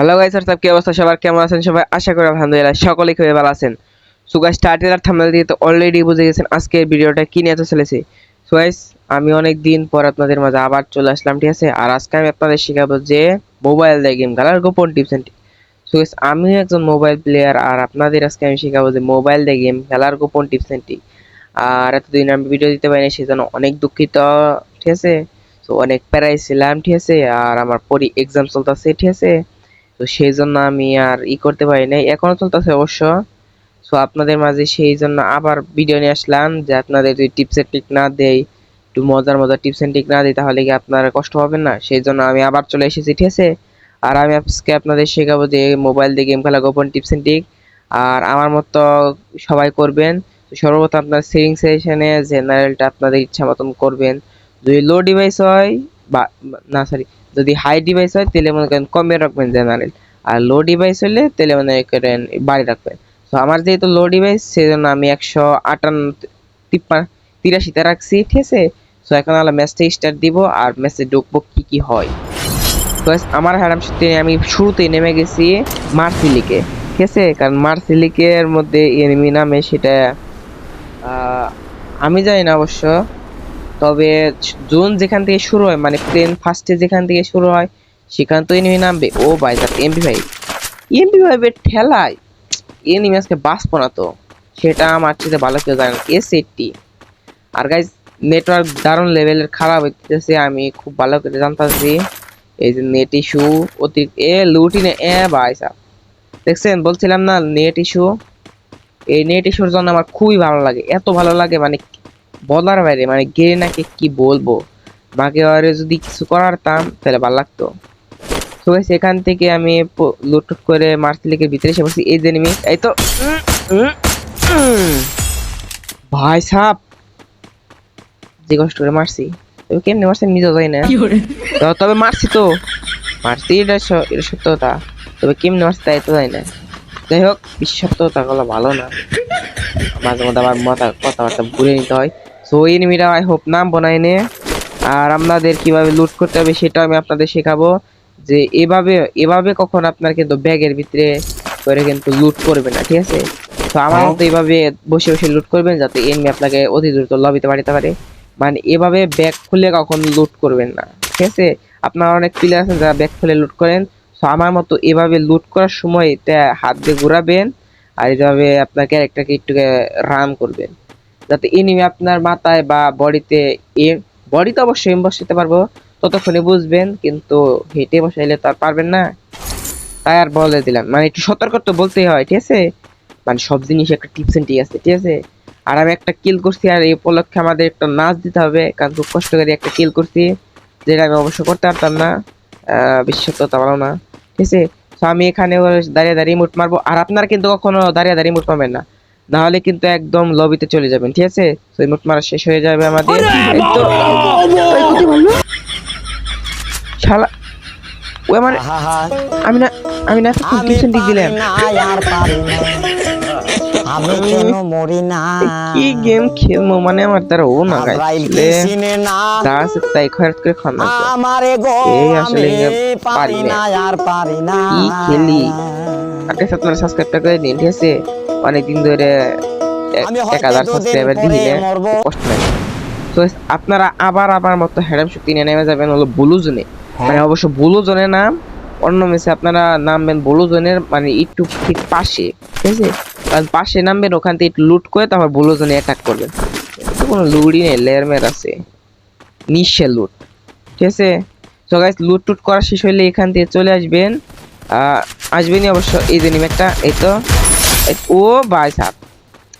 Hello guys আর কি অবস্থা? সবার কেমন আছেন সবাই? আশা করি আলহামদুলিল্লাহ সকলেই খুবই ভালো আছেন। সো গাইস স্টার্টের আর থাম্বনেল দিয়ে তো অলরেডি বুঝে গেছেন আজকের ভিডিওটা কি নিয়ে চলেছে। সো গাইস আমি অনেক দিন পর আপনাদের মাঝে আবার চলে আসলাম, ঠিক আছে? আর আজকে আমি আপনাদের শেখাবো যে মোবাইল দিয়ে গেম খেলার গোপন টিপস এন্ড সো গাইস আমি একজন মোবাইল প্লেয়ার আর আপনাদের আজকে আমি শেখাবো যে মোবাইল দিয়ে গেম খেলার গোপন টিপস এন্ড আর এতদিন আমি ভিডিও দিতে পারিনি, সেজন্য অনেক দুঃখিত, ঠিক আছে? তো অনেক প্যারাই ছিলাম, ঠিক আছে? আর আমার পরি এক্সাম চলতেছে, ঠিক আছে? তো সেই জন্য আমি আর ই করতে পারি নাই। এখনও চলতেছে অবশ্য। সো আপনাদের মাঝে সেই জন্য আবার ভিডিও নিয়ে আসলাম যে আপনাদের যদি টিপস এর টিক না দেই, একটু মজার মজার টিপস এন্ড টিক না দিই, তাহলে কি আপনারা কষ্ট পাবেন না? সেই জন্য আমি আবার চলে এসেছি, ঠিক আছে? আর আমি আজকে আপনাদের শেখাবো যে মোবাইল দিয়ে গেম খেলা গোপন টিপস এন্ড টিক আর আমার মতো সবাই করবেন। সর্বপ্রথম আপনার সেভিং সেশনে জেনারেলটা আপনাদের ইচ্ছা মতন করবেন। যদি লো ডিভাইস হয় বা, না সরি যদি হাই ডিভাইস হয়, তাহলে মনে করেন কমে রাখবেন জেনারেল আর লো ডিভাইস হলে, তাহলে মনে করেন বাড়ি রাখবেন। তো আমার যেহেতু লো ডিভাইস সেই জন্য আমি একশো আটান্ন তিপ্পান্ন তিরাশিতে রাখছি, ঠিক আছে? সো এখন আমরা ম্যাচটা স্টার্ট দিব, আর ম্যাচে ঢুকবো কী কী হয়। তো আমার হ্যারাম সত্যি আমি শুরুতেই নেমে গেছি মার্সিলিকে, ঠিক আছে? কারণ মার্সিলিকের মধ্যে এনিমি নামে সেটা আমি জানি না অবশ্য। তবে জোন যেখান থেকে শুরু হয় মানে প্লেন ফার্স্টে যেখান থেকে শুরু হয়, সেখান তো এনিমি নামবে। ও ভাই তার এমপি ভাই। এমপি ভাইবের ঠেলায় এনিমি আজকে বাঁচবো না তো। সেটা আমার চেয়ে ভালো কেউ জানে না। এস এইটটি আর গাইজ নেটওয়ার্ক দারুণ লেভেলের খারাপ হইতেছে, আমি খুব ভালো করে জানতেছি। এই যে নেট ইস্যু অতিরিক্ত এ লুটি নে এ ভাই সাহ দেখছেন, বলছিলাম না নেট ইস্যু এই নেট ইস্যুর জন্য আমার খুবই ভালো লাগে। এত ভালো লাগে মানে বলার বাইরে মানে গেরে নাকি কি বলব? মাকে আর যদি কিছু করারতাম তাহলে ভালো লাগতো। তো guys, এখান থেকে আমি লুট করে মার্সিলিকের ভিতরে এসে বসছি এই যে enemy, এই তো। ভাই সাপ যে কষ্ট করে মারছি। তবে কেমনে মারছি আমি নিজেও জানি না। তবে মারছি তো। মারছি এটা এটা সত্যতা। তবে কেমনে মারছি তাই তো জানি না। যাই হোক বিশ্বস্ততা গুলো ভালো না। মাঝে মধ্যে আবার মাথা কথাবার্তা ঘুরে নিতে হয়। সো এনিমিরা আই হোপ নাম বনাইনে আর আপনাদের কীভাবে লুট করতে হবে সেটা আমি আপনাদের শেখাবো। যে এভাবে এভাবে কখন আপনার কিন্তু ব্যাগের ভিতরে করে কিন্তু লুট করবে না ঠিক আছে? তো আমার মতো এইভাবে বসে বসে লুট করবেন যাতে এনিমি আপনাকে অতি দ্রুত লবিতে পাঠাতে পারে। মানে এভাবে ব্যাগ খুলে কখন লুট করবেন না ঠিক আছে? আপনার অনেক প্লেয়ার আছেন যারা ব্যাগ খুলে লুট করেন। তো আমার মতো এভাবে লুট করার সময় এটা হাত দিয়ে ঘোরাবেন। আর এভাবে আপনার ক্যারেক্টারকে একটু রান করবেন। যাতে এনিমি আপনার মাথায় বা বডিতে এম বডিতে অবশ্যই এম বসাতে পারব। ততক্ষণে বুঝবেন কিন্তু হেঁটে বসাইলে তো আর পারবেন না। তাই আর বলে দিলাম। মানে একটু সতর্ক তো বলতেই হয় ঠিক আছে? মানে সব জিনিস একটা টিপস এন্ড আছে ঠিক আছে? আর আমি একটা কিল করছি আর এই উপলক্ষে আমাদের একটা নাচ দিতে হবে কারণ খুব কষ্ট করে একটা কিল করছি যেটা আমি অবশ্য করতে পারতাম না। আহ, বিশ্বস্ততা ভালো না ঠিক আছে? তো আমি এখানে দাঁড়িয়ে দাঁড়িয়ে মুট মারবো আর আপনারা কিন্তু কখনো দাঁড়িয়ে দাঁড়িয়ে মুট মারবেন না। না হলে কিন্তু একদম লবিতে চলে যাবেন ঠিক আছে? তো এই মারা শেষ হয়ে যাবে আমাদের? শালা ও আমার আমি না আমি না টিউশন দিক দিলাম। না, আর পারি না। আমি কেন মরি না? কি গেম খেলব? মানে আমার দ্বারা ও না গাইলে আছে তাই খরচ করে খান আমারে গো এই আসলে পারি না। আর পারি না। কি খেলি? আগে সাবস্ক্রাইবটা করে দিন ঠিক আছে? অনেকদিন ধরে এক- হাজার সাবস্ক্রাইবার দিলে কষ্ট নাই তো আপনারা আবার আবার মতো হ্যাডাম শক্তি নিয়ে নেমে যাবেন হলো ব্লু জোনে মানে অবশ্য ব্লু জোনে নাম অন্য মেসে আপনারা নামবেন ব্লু জোনের মানে একটু ঠিক পাশে ঠিক আছে? কারণ পাশে নামবেন ওখান থেকে একটু লুট করে তারপর ব্লু জোনে অ্যাটাক করবেন। তো কোনো লুড়ি নেই লেয়ার মেয়ার আছে। নিঃশে লুট ঠিক আছে? তো গাইস লুট টুট করা শেষ হলে এখান থেকে চলে আসবেন। আহ, আসবেনই অবশ্য এই যে নিমেকটা এই তো। ও ভাই সাপ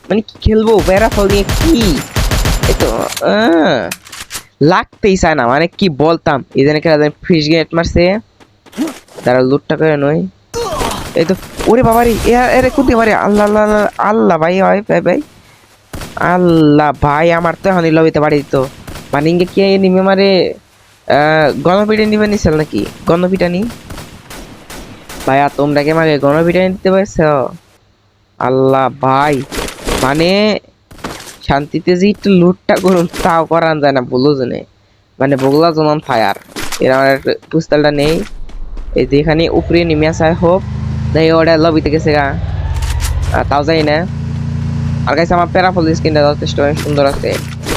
মানে কি খেলব? প্যারা ফল দিয়ে কি? এই তো আহ, লাগতেই চায় না মানে কি বলতাম? এই খেলা ফিস গেট মারছে। তারা লুটটা করে নই এই তো ওরে বাবা রে এরে কোথায় পারে আল্লাহ আল্লাহ আল্লাহ, ভাই ভাই ভাই ভাই। আল্লাহ ভাই আমার তো এখন লবিতে বাড়ি দিত। মানে ইঙ্গে কি নিমে মারে? গণপিটা নিবে নিছিল নাকি? গণপিটা নি ভাইয়া তোমরা কি আমাকে গণপিটা দিতে পারছ আল্লাহ ভাই। মানে শান্তিতে যে একটু লুটটা করুন, তাও করান যায় না, বলো জনে। মানে বগলা জনম ফায়ার। এর আমার পিস্তলটা নেই। এই যে এখানে উপরে নেমে আসা হোক, যাই ওটা লবিতে গেছে গা। তাও যাই না। আর গাইছে আমার প্যারাফল স্ক্রিনটা যথেষ্ট সুন্দর আছে।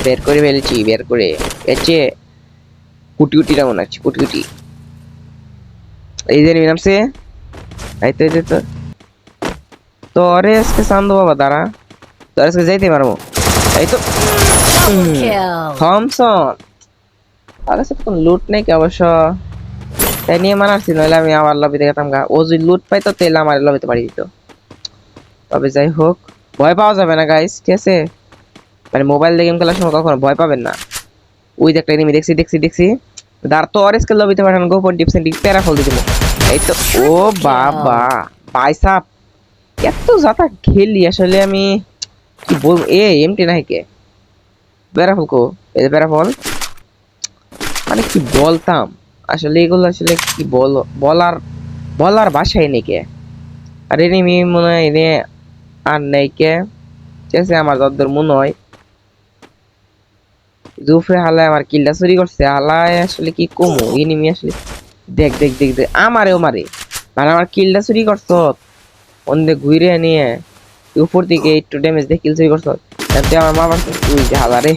বের করে ফেলেছি, বের করে। এসে কুটি কুটিটা মনে হচ্ছে, কুটি কুটি। এই যে নেমে নামছে। এই তো, এই যে তো তোরে আজকে চান্দো বাবা, দাঁড়া। তোর আজকে যাইতে পারব। এই তো। থমসন। তার কাছে কোনো লুট নেই কি অবশ্য? তাই নিয়ে মানাচ্ছি নইলে আমি আমার লবিতে গেতাম গা। ও যদি লুট পাইতো তাহলে আমার লবিতে পাঠিয়ে দিত। তবে যাই হোক, ভয় পাওয়া যাবে না গাইস ঠিক আছে? মানে মোবাইল দিয়ে গেম খেলার সময় কখনো ভয় পাবেন না। ওই যে একটা এনিমি দেখছি দেখছি দেখছি। দাঁড়, তো অরেঞ্জ কে লবিতে পাঠানো, গোপন টিপস এন্ড প্যারা ফল দিয়ে দিবো। এই তো। ও বাবা বাইসাপ এত যাতা খেলি আসলে আমি, কি বলব, এ, এমটি কে? মানে কি বলতাম? আসলে এগুলো আসলে কি বল, বলার বলার ভাষাই নেই কে? আর এনিমি মনে হয় এনে আর নেই কে? ঠিক আছে, আমার যতদূর মনে হয়। জুফরে হালায় আমার কিল্লা চুরি করছে, হালায় আসলে কি কমু? এনিমি আসলে, দেখ দেখ দেখ দেখ, আমারেও মারে। মানে আমার কিল্লা চুরি করছ অন্ধে ঘুরে নিয়ে উপর দিকে একটু ড্যামেজ দিয়ে কিল চুরি করছ তাতে আমার মা বলছে তুই যে হালারে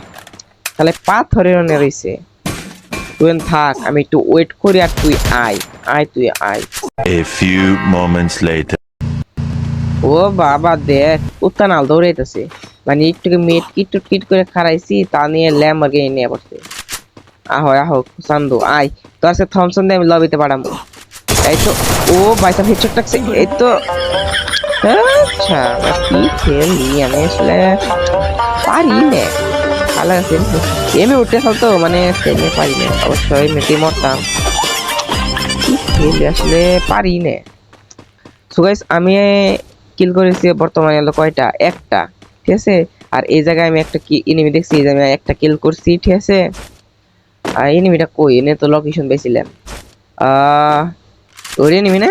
তাহলে পাথরের অনে রয়েছে। তুই থাক আমি একটু ওয়েট করি আর তুই আয় আয় তুই আয়। A few moments later. ও বাবা দেখ উত্তানাল দৌড়াইতেছে। মানে একটু মেট কিট কিট করে খারাইছি তা নিয়ে ল্যাম্বরগিনি নিয়ে পড়ছে। আহো আহো সান্দু আয়। তোর সাথে থমসন দিয়ে আমি লবিতে পাঠাবো এই তো ও বাইসা হেডশট টাকছে এই তো আচ্ছা কি খেলি? আমি আসলে পারি না। ভালো আছে এমনি উঠতে ফেলতো মানে সেমে পারি না। অবশ্যই মেটে মরতাম। কি খেলি? আসলে পারি না। সো গাইস আমি কিল করেছি বর্তমানে হলো কয়টা? একটা, ঠিক আছে? আর এই জায়গায় আমি একটা কি এনিমি দেখছি আমি একটা কিল করছি, ঠিক আছে? আর এনিমিটা কই? এনে তো লোকেশন পেয়েছিলাম আহ ওর এনিমি না?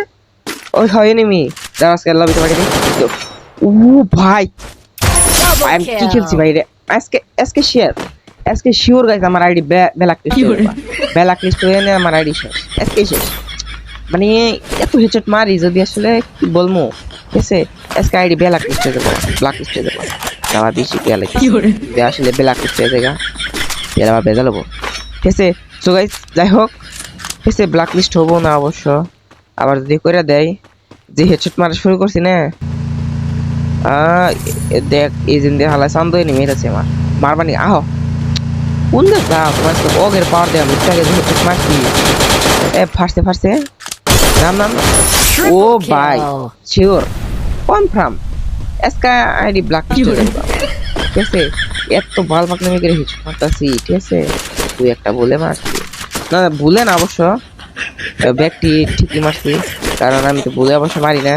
ওই হয় এনিমি দাঁড়া আজকে লবিতে পাঠিয়ে দিই। ও ভাই। আমি কি খেলছি ভাই রে? আজকে আজকে শেয়ার আজকে শিওর গাইস আমার ID black list black list হয়ে নে আমার আইডি শেষ। আজকে শেষ। মানে এত হেডশট মারি যদি আসলে কি বলব? আছে? আজকে আইডি ব্ল্যাক লিস্টে দেবো ব্ল্যাক লিস্টে দেবো দাবা বেশি গেলে যে আসলে ব্ল্যাক লিস্টে জায়গা এর আবার বেজা লবো ঠিক আছে? সো গাইস যাই হোক। ঠিক আছে ব্ল্যাক লিস্ট হব না অবশ্য। আবার যদি করে দেয় যে হেডশট মারা শুরু করছি না? দেখ এই জিন দিয়ে হালা সান্দ এনে মেরেছে আমার। মারবানি আহ। কোন দেখ তোমার অগের পাওয়ার দেয় আমি তাকে হেডশট মারছি। এ ফারছে ফারছে নাম নাম। নাম। ও ভাই শিওর। কনফার্ম এসকা আইডি ব্ল্যাক ঠিক আছে? এত ভালো পাকনামি করে হেডশট মারতাছি ঠিক আছে? তুই একটা বলে মারছি না না, ভুলে না অবশ্য। ব্যাগটি ঠিকই মারছি কারণ আমি তো ভুলে অবশ্য মারি না।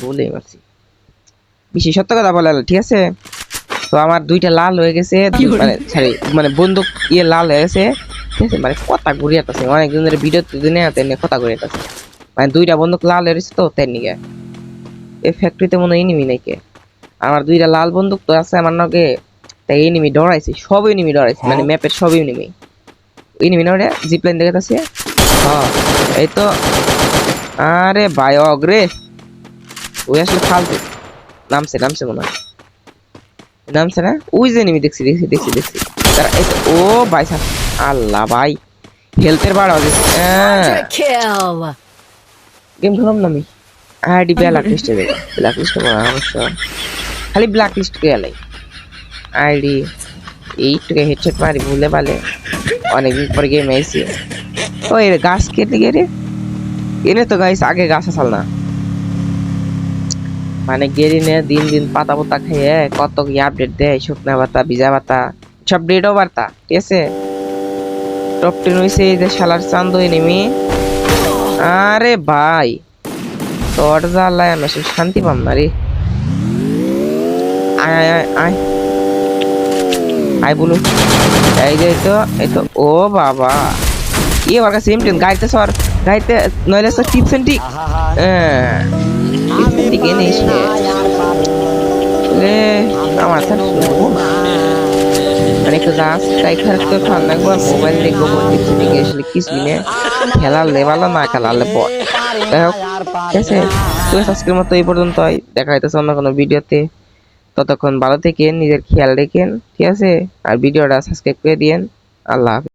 ভুলেই মারছি। বেশি সত্য কথা বলে ঠিক আছে? তো আমার দুইটা লাল হয়ে গেছে মানে সরি মানে বন্দুক ইয়ে লাল হয়ে গেছে ঠিক আছে? মানে কথা ঘুরিয়ে আছে অনেক দিনের ভিডিও তো দিনে তেনে কথা ঘুরিয়ে আছে মানে দুইটা বন্দুক লাল হয়ে গেছে তো তেন নিকে এই ফ্যাক্টরিতে মনে হয় এনিমি নাকি আমার দুইটা লাল বন্দুক তো আছে আমার নগে তাই এনিমি ডরাইছে সব এনিমি ডরাইছে মানে ম্যাপের সব এনিমি এনিমি না ওটা জিপলাইন দেখে আছে এই তো। আরে ভাই অগ্রে। ওই আসলে ফালতু। নামছে নামছে মনে হয়। নামছে না? ওই যে এনিমি দেখছি দেখছি দেখছি দেখছি। তারা এই তো ও ভাই সাহ আল্লাহ ভাই। হেলথের বাড়াও. গেম খেলাম না আমি। আইডি ব্ল্যাক লিস্টে দেবো ব্ল্যাক লিস্টে অবশ্য। খালি ব্ল্যাক লিস্ট গেলে আইডি এইটুকু হেডশট মারি ভুলে পালে অনেকদিন পরে গেম আইসি ও এর গাছ কেটে রে এনে তো গাইস আগে গাছ আসাল না। মানে গেরিনে দিন দিন পাতা পাতা খেয়ে কত কি আপডেট দেয়, শুকনা পাতা, ভিজা পাতা, সব ডেটও বার্তা, ঠিক আছে? টপ টেন হয়েছে এই যে শালার চান্দ নেমি। আরে ভাই তোর জ্বালায় আমি শান্তি পাম না রে। আয় আয় আয়। আই বলু এই যে তো এই তো ও বাবা। ইয়ে আমার কাছে এমটেন গাইতে সর নইলে সর tips and trick tips and লে আমার স্যার মানে একটু গাছ তো, ঠান্ডা লাগবো মোবাইল দেখব খেলালে ভালো না খেলালে বট। ঠিক আছে। তো এই পর্যন্তই। দেখা যাইতেছে অন্য কোনো ভিডিওতে ততক্ষণ ভালো থেকেন, নিজের খেয়াল রেখেন, ঠিক আছে? আর ভিডিওটা সাবস্ক্রাইব করে দিয়েন। আল্লাহ হাফিজ।